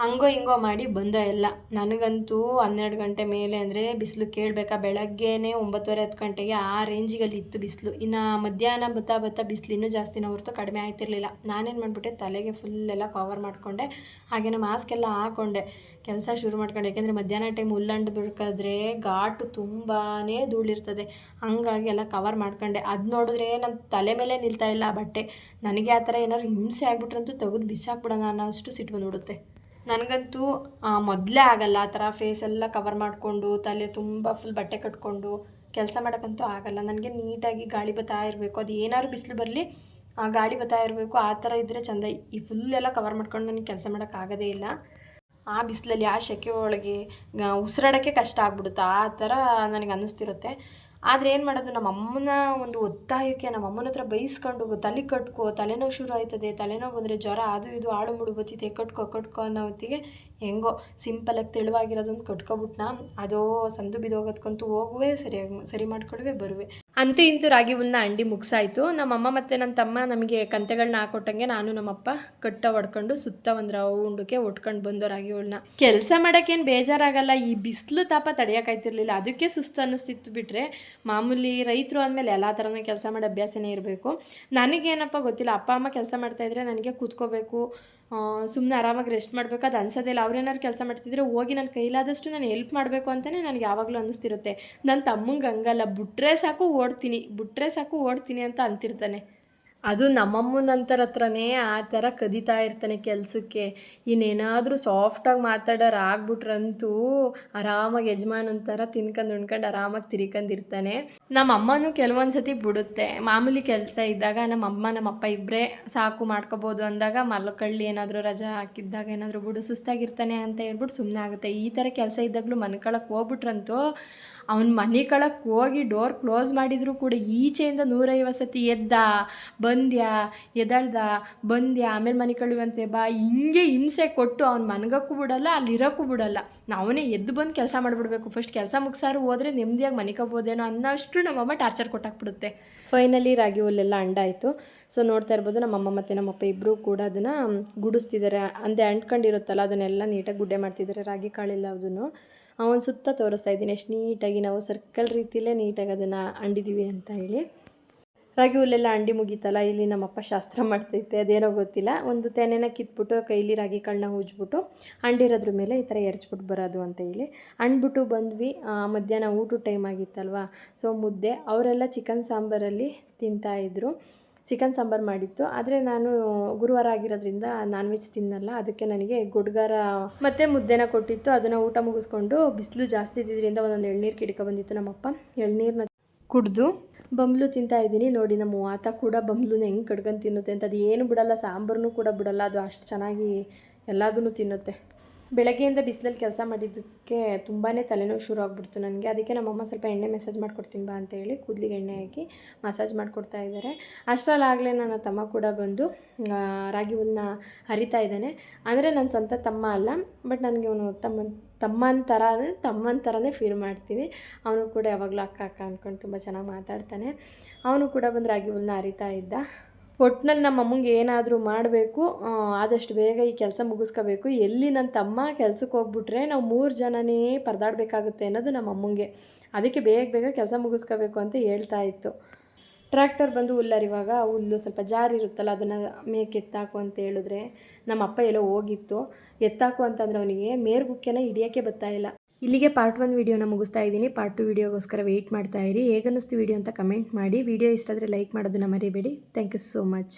ಹಂಗೋ ಹಿಂಗೋ ಮಾಡಿ ಬಂದ ಎಲ್ಲ. ನನಗಂತೂ ಹನ್ನೆರಡು ಗಂಟೆ ಮೇಲೆ ಅಂದರೆ ಬಿಸಿಲು ಕೇಳಬೇಕಾ? ಬೆಳಗ್ಗೆನೇ ಒಂಬತ್ತುವರೆ ಹತ್ತು ಗಂಟೆಗೆ ಆ ರೇಂಜಿಗಲ್ಲಿ ಇತ್ತು ಬಿಸಿಲು. ಇನ್ನು ಮಧ್ಯಾಹ್ನ ಬತ್ತಾ ಬತ್ತಾ ಬಿಸಿಲು ಇನ್ನೂ ಜಾಸ್ತಿನ ಹೊರತು ಕಡಿಮೆ ಆಯ್ತಿರ್ಲಿಲ್ಲ ನಾನೇನು ಮಾಡಿಬಿಟ್ಟೆ? ತಲೆಗೆ ಫುಲ್ಲೆಲ್ಲ ಕವರ್ ಮಾಡಿಕೊಂಡೆ. ಹಾಗೆಯೇ ಮಾಸ್ಕ್ ಎಲ್ಲ ಹಾಕೊಂಡೆ. ಕೆಲಸ ಶುರು ಮಾಡ್ಕೊಂಡೆ. ಯಾಕೆಂದರೆ ಮಧ್ಯಾಹ್ನ ಟೈಮ್ ಉಲ್ಲಂಡು ಬಿಡ್ಕಾದ್ರೆ ಘಾಟು ತುಂಬಾ ಧೂಳಿರ್ತದೆ. ಹಾಗಾಗಿ ಎಲ್ಲ ಕವರ್ ಮಾಡ್ಕೊಂಡೆ. ಅದು ನೋಡಿದ್ರೆ ನನ್ನ ತಲೆ ಮೇಲೆ ನಿಲ್ತಾ ಇಲ್ಲ ಬಟ್ಟೆ. ನನಗೆ ಆ ಥರ ಏನಾದ್ರು ಹಿಂಸೆ ಆಗಿಬಿಟ್ರಂತೂ ತೆಗೆದು ಬಿಸಾಕ್ಬಿಡೋಣ ಅನ್ನೋ ಅಷ್ಟು ಸಿಟ್ಟು ಬಂದ್ಬಿಡುತ್ತೆ. ನನಗಂತೂ ಮೊದಲೇ ಆಗಲ್ಲ. ಆ ಥರ ಫೇಸ್ ಎಲ್ಲ ಕವರ್ ಮಾಡಿಕೊಂಡು, ತಲೆ ತುಂಬ ಫುಲ್ ಬಟ್ಟೆ ಕಟ್ಕೊಂಡು ಕೆಲಸ ಮಾಡೋಕ್ಕಂತೂ ಆಗಲ್ಲ. ನನಗೆ ನೀಟಾಗಿ ಗಾಳಿ ಬತ್ತಾ ಇರಬೇಕು. ಅದು ಏನಾದ್ರು ಬಿಸಿಲು ಬರಲಿ, ಆ ಗಾಳಿ ಬತ್ತಾ ಇರಬೇಕು. ಆ ಥರ ಇದ್ದರೆ ಚೆಂದ. ಈ ಫುಲ್ ಎಲ್ಲ ಕವರ್ ಮಾಡ್ಕೊಂಡು ನನಗೆ ಕೆಲಸ ಮಾಡೋಕ್ಕಾಗೋದೇ ಇಲ್ಲ. ಆ ಬಿಸಿಲಲ್ಲಿ, ಆ ಸೆಕೆ ಒಳಗೆ ಉಸಿರಾಡೋಕ್ಕೆ ಕಷ್ಟ ಆಗ್ಬಿಡುತ್ತೆ. ಆ ಥರ ನನಗೆ ಅನ್ನಿಸ್ತಿರುತ್ತೆ. ಆದರೆ ಏನು ಮಾಡೋದು ನಮ್ಮ ಅಮ್ಮನ ಒಂದು ಒತ್ತಾಯಕ್ಕೆ ನಮ್ಮ ಅಮ್ಮನ ಹತ್ರ ಬೈಸ್ಕೊಂಡು ತಲೆ ಕಟ್ಕೋ, ತಲೆನೋವು ಶುರು ಆಯ್ತದೆ, ತಲೆನೋವು ಬಂದರೆ ಜ್ವರ, ಅದು ಇದು ಆಡು ಮುಡು ಬತ್ತಿದೆ, ಕಟ್ಕೋ ಕಟ್ಕೋ ಅನ್ನೋ ಹೊತ್ತಿಗೆ ಹೆಂಗೋ ಸಿಂಪಲಾಗಿ ತೆಳುವಾಗಿರೋದೊಂದು ಕಟ್ಕೊಬಿಟ್ನ, ಅದೋ ಸಂದು ಬಿದ್ದೋಗೋದ್ಕಂತೂ ಹೋಗುವೆ, ಸರಿಯಾಗಿ ಸರಿ ಮಾಡ್ಕೊಳುವೆ, ಬರುವೆ. ಅಂತೂ ಇಂತೂ ರಾಗಿ ಹುಲ್ನ ಅಂಡಿ ಮುಗಿಸಾಯ್ತು. ನಮ್ಮಮ್ಮ ಮತ್ತು ನನ್ನ ತಮ್ಮ ನಮಗೆ ಕಂತೆಗಳನ್ನ ಹಾಕೊಟ್ಟಂಗೆ ನಾನು ನಮ್ಮಪ್ಪ ಕಟ್ಟ ಹೊಡ್ಕೊಂಡು ಸುತ್ತ ಒಂದು ರೌಂಡಕ್ಕೆ ಒಟ್ಕೊಂಡು ಬಂದು ರಾಗಿ ಕೆಲಸ ಮಾಡೋಕ್ಕೇನು ಬೇಜಾರಾಗಲ್ಲ. ಈ ಬಿಸಿಲು ತಾಪ ತಡೆಯೋಕ್ಕಾಯ್ತಿರ್ಲಿಲ್ಲ ಅದಕ್ಕೆ ಸುಸ್ತು ಅನ್ನಿಸ್ತಿತ್ತು ಬಿಟ್ಟರೆ ಮಾಮೂಲಿ ರೈತರು ಅಂದಮೇಲೆ ಎಲ್ಲ ಥರನೂ ಕೆಲಸ ಮಾಡೋ ಅಭ್ಯಾಸನೇ ಇರಬೇಕು. ನನಗೇನಪ್ಪ ಗೊತ್ತಿಲ್ಲ. ಅಪ್ಪ ಅಮ್ಮ ಕೆಲಸ ಮಾಡ್ತಾಯಿದ್ರೆ ನನಗೆ ಕೂತ್ಕೋಬೇಕು. ಸುಮ್ಮನೆ ಆರಾಮಾಗಿ ರೆಸ್ಟ್ ಮಾಡಬೇಕು ಅದು ಅನ್ಸೋದಿಲ್ಲ ಅವ್ರೇನಾದ್ರು ಕೆಲಸ ಮಾಡ್ತಿದ್ರೆ ಹೋಗಿ ನನ್ನ ಕೈಲಾದಷ್ಟು ನಾನು ಹೆಲ್ಪ್ ಮಾಡಬೇಕು ಅಂತಲೇ ನನಗೆ ಯಾವಾಗಲೂ ಅನ್ನಿಸ್ತಿರುತ್ತೆ. ನನ್ನ ತಮ್ಮಂಗೆ ಹಂಗಲ್ಲ. ಬಿಟ್ಟರೆ ಸಾಕು ಓಡ್ತೀನಿ. ಬಿಟ್ಟರೆ ಸಾಕು ಓಡ್ತೀನಿ ಅಂತ ಅಂತಿರ್ತಾನೆ. ಅದು ನಮ್ಮಮ್ಮನಂತರ ಹತ್ರನೇ ಆ ಥರ ಕದೀತಾ ಇರ್ತಾನೆ ಕೆಲಸಕ್ಕೆ. ಇನ್ನೇನಾದರೂ ಸಾಫ್ಟಾಗಿ ಮಾತಾಡೋರು ಆಗ್ಬಿಟ್ರಂತೂ ಆರಾಮಾಗಿ ಯಜಮಾನ್ ಥರ ತಿನ್ಕೊಂಡು ಉಣ್ಕೊಂಡು ಆರಾಮಾಗಿ ತಿರ್ಕೊಂಡಿರ್ತಾನೆ ನಮ್ಮ ಅಮ್ಮನೂ ಕೆಲವೊಂದು ಸತಿ ಬಿಡುತ್ತೆ. ಮಾಮೂಲಿ ಕೆಲಸ ಇದ್ದಾಗ ನಮ್ಮ ಅಮ್ಮ ನಮ್ಮ ಅಪ್ಪ ಇಬ್ಬರೇ ಸಾಕು ಮಾಡ್ಕೋಬೋದು ಅಂದಾಗ ಮಲ್ಕಳ್ಳಿ ಏನಾದರೂ ರಜಾ ಹಾಕಿದ್ದಾಗ ಏನಾದರೂ ಬಿಡು ಸುಸ್ತಾಗಿರ್ತಾನೆ ಅಂತ ಹೇಳ್ಬಿಟ್ಟು ಸುಮ್ಮನೆ ಆಗುತ್ತೆ ಈ ಥರ ಕೆಲಸ ಇದ್ದಾಗಲೂ ಮನ್ಕೊಳಕ್ಕೆ ಹೋಗ್ಬಿಟ್ರಂತೂ ಅವ್ನ ಮನೆ ಕಳಕ್ಕೆ ಹೋಗಿ ಡೋರ್ ಕ್ಲೋಸ್ ಮಾಡಿದರೂ ಕೂಡ ಈಚೆಯಿಂದ ನೂರೈವತ್ತು ಸತಿ ಎದ್ದ, ಬಂದ್ಯಾ, ಎದಳ್ದ, ಬಂದ್ಯಾ, ಆಮೇಲೆ ಮನೆ ಕಳುವಂತೆ ಬಾ, ಹಿಂಗೆ ಹಿಂಸೆ ಕೊಟ್ಟು ಅವ್ನು ಮನಗಕ್ಕೂ ಬಿಡಲ್ಲ, ಅಲ್ಲಿರೋಕ್ಕೂ ಬಿಡಲ್ಲ. ನಾವನೇ ಎದ್ದು ಬಂದು ಕೆಲಸ ಮಾಡಿಬಿಡ್ಬೇಕು. ಫಸ್ಟ್ ಕೆಲಸ ಮುಗಿಸಾರು ಹೋದರೆ ನೆಮ್ಮದಿಯಾಗಿ ಮನಿಕೋಬೋದೇನೋ ಅನ್ನೋಷ್ಟು ನಮ್ಮಮ್ಮ ಟಾರ್ಚರ್ ಕೊಟ್ಟಾಕ್ಬಿಡುತ್ತೆ. ಫೈನಲಿ ರಾಗಿ ಹುಲ್ಲೆಲ್ಲ ಅಂಡಾಯಿತು ಸೊ ನೋಡ್ತಾ ಇರ್ಬೋದು ನಮ್ಮಮ್ಮ ಮತ್ತು ನಮ್ಮಪ್ಪ ಇಬ್ಬರೂ ಕೂಡ ಅದನ್ನು ಗುಡಿಸ್ತಿದ್ದಾರೆ. ಅಂದೆ ಅಂಟ್ಕೊಂಡಿರುತ್ತಲ್ಲ, ಅದನ್ನೆಲ್ಲ ನೀಟಾಗಿ ಗುಡ್ಡೆ ಮಾಡ್ತಿದ್ದಾರೆ ರಾಗಿ ಕಾಳಿಲ್ಲ ಅದನ್ನು ಅವನ ಸುತ್ತ ತೋರಿಸ್ತಾ ಇದ್ದೀನಿ. ಎಷ್ಟು ನೀಟಾಗಿ ನಾವು ಸರ್ಕಲ್ ರೀತಿಯಲ್ಲೇ ನೀಟಾಗಿ ಅದನ್ನು ಅಂಡಿದ್ದೀವಿ ಅಂತ ಹೇಳಿ. ರಾಗಿ ಹುಲ್ಲೆಲ್ಲ ಅಂಡಿ ಮುಗೀತಲ್ಲ, ಇಲ್ಲಿ ನಮ್ಮಪ್ಪ ಶಾಸ್ತ್ರ (laughs) ಮಾಡ್ತೈತೆ, ಅದೇನೋ ಗೊತ್ತಿಲ್ಲ. ಒಂದು ತೆನೆನ ಕಿತ್ಬಿಟ್ಟು, ಕೈಲಿ ರಾಗಿ ಕಾಳನ್ನ ಉಜ್ಬಿಟ್ಟು ಅಂಡಿರೋದ್ರ ಮೇಲೆ ಈ ಥರ ಎರಚ್ಬಿಟ್ಟು ಬರೋದು ಅಂತ ಹೇಳಿ. ಅಂಡ್ಬಿಟ್ಟು ಬಂದ್ವಿ. ಮಧ್ಯಾಹ್ನ ಊಟ ಟೈಮ್ ಆಗಿತ್ತಲ್ವ? ಸೊ ಮುದ್ದೆ. ಅವರೆಲ್ಲ ಚಿಕನ್ ಸಾಂಬಾರಲ್ಲಿ ತಿಂತಾಯಿದ್ರು ಚಿಕನ್ ಸಾಂಬಾರು ಮಾಡಿತ್ತು ಆದರೆ ನಾನು ಗುರುವಾರ ಆಗಿರೋದ್ರಿಂದ ನಾನ್ ವೆಜ್ ತಿನ್ನಲ್ಲ. ಅದಕ್ಕೆ ನನಗೆ ಗುಡ್ಗಾರ ಮತ್ತು ಮುದ್ದೆನ ಕೊಟ್ಟಿತ್ತು. ಅದನ್ನು ಊಟ ಮುಗಿಸ್ಕೊಂಡು ಬಿಸಿಲು ಜಾಸ್ತಿ ಇದ್ದಿದ್ದರಿಂದ ಒಂದೊಂದು ಎಳ್ನೀರು ಕಿಡಿಕ ಬಂದಿತ್ತು ನಮ್ಮಪ್ಪ. ಎಳ್ನೀರನ್ನ ಕುಡಿದು ಬಂಬ್ಲು ತಿಂತಾ ಇದ್ದೀನಿ. ನೋಡಿ ನಮ್ಮ ಆತ ಕೂಡ ಬಂಬ್ಲುನ ಹೆಂಗೆ ಕಡ್ಕೊಂಡು ತಿನ್ನುತ್ತೆ ಅಂತ. ಅದು ಏನು ಬಿಡಲ್ಲ ಸಾಂಬಾರನ್ನು ಕೂಡ ಬಿಡಲ್ಲ. ಅದು ಅಷ್ಟು ಚೆನ್ನಾಗಿ ಎಲ್ಲದನ್ನು ತಿನ್ನುತ್ತೆ. ಬೆಳಗ್ಗೆಯಿಂದ ಬಿಸಿಲಲ್ಲಿ ಕೆಲಸ ಮಾಡಿದ್ದಕ್ಕೆ ತುಂಬಾ ತಲೆನೋವು ಶುರು ಆಗ್ಬಿಡ್ತು ನನಗೆ. ಅದಕ್ಕೆ ನಮ್ಮಮ್ಮ ಸ್ವಲ್ಪ ಎಣ್ಣೆ ಮೆಸೇಜ್ ಮಾಡ್ಕೊಡ್ತೀನಿ ಬಾ ಅಂತೇಳಿ ಕೂದಲಿಗೆ ಎಣ್ಣೆ ಹಾಕಿ ಮಸಾಜ್ ಮಾಡಿಕೊಡ್ತಾ ಇದ್ದಾರೆ. ಅಷ್ಟರಲ್ಲಾಗಲೇ ನನ್ನ ತಮ್ಮ ಕೂಡ ಬಂದು ರಾಗಿ ಹುಲ್ಲನ್ನ ಹರಿತಾ ಇದ್ದಾನೆ. ಅಂದರೆ ನನ್ನ ಸ್ವಂತ ತಮ್ಮ ಅಲ್ಲ ಬಟ್ ನನಗೆ ಅವನು ತಮ್ಮ ತಮ್ಮನ ಥರ ಅಂದರೆ ತಮ್ಮನ ಥರನೇ ಫೀಲ್ ಮಾಡ್ತೀನಿ. ಅವನು ಕೂಡ ಯಾವಾಗಲೂ ಅಕ್ಕ ಅಕ್ಕ ಅಂದ್ಕೊಂಡು ತುಂಬ ಚೆನ್ನಾಗಿ ಮಾತಾಡ್ತಾನೆ. ಅವನು ಕೂಡ ಬಂದು ರಾಗಿ ಹುಲ್ಲನ್ನ ಹರಿತಾ ಇದ್ದ. ಒಟ್ನಲ್ಲಿ ನಮ್ಮ ಅಮ್ಮಂಗೆ ಏನಾದರೂ ಮಾಡಬೇಕು ಆದಷ್ಟು ಬೇಗ ಈ ಕೆಲಸ ಮುಗಿಸ್ಕೋಬೇಕು. ಎಲ್ಲಿ ನನ್ನ ತಮ್ಮ ಕೆಲಸಕ್ಕೆ ಹೋಗ್ಬಿಟ್ರೆ ನಾವು ಮೂರು ಜನನೇ ಪರದಾಡಬೇಕಾಗುತ್ತೆ ಅನ್ನೋದು ನಮ್ಮ ಅಮ್ಮಂಗೆ. ಅದಕ್ಕೆ ಬೇಗ ಬೇಗ ಕೆಲಸ ಮುಗಿಸ್ಕೋಬೇಕು ಅಂತ ಹೇಳ್ತಾ ಇತ್ತು. ಟ್ರ್ಯಾಕ್ಟರ್ ಬಂದು ಹುಲ್ಲರಿವಾಗ ಹುಲ್ಲು ಸ್ವಲ್ಪ ಜಾರಿ ಇರುತ್ತಲ್ಲ, ಅದನ್ನು ಮೇಕೆ ಎತ್ತಾಕು ಅಂತ ಹೇಳಿದ್ರೆ ನಮ್ಮ ಅಪ್ಪ ಎಲ್ಲೋ ಹೋಗಿತ್ತು. ಎತ್ತಾಕು ಅಂತಂದ್ರೆ ಅವನಿಗೆ ಮೇರ್ಗುಕ್ಕೆನ ಹಿಡಿಯೋಕ್ಕೆ ಬರ್ತಾಯಿಲ್ಲ ಇಲ್ಲಿಗೆ ಪಾರ್ಟ್ ಒನ್ ವೀಡಿಯೋನ ಮುಗಿಸ್ತಾ ಇದ್ದೀನಿ. ಪಾರ್ಟ್ ಟು ವೀಡಿಯೋಗೋಸ್ಕರ ವೆಯ್ಟ್ ಮಾಡ್ತಾ ಇರಿ. ಹೇಗನ್ನಿಸ್ತು ವೀಡಿಯೋ ಅಂತ ಕಮೆಂಟ್ ಮಾಡಿ. ವಿಡಿಯೋ ಇಷ್ಟ ಆದರೆ ಲೈಕ್ ಮಾಡೋದನ್ನ ಮರಿಬೇಡಿ. Thank you so much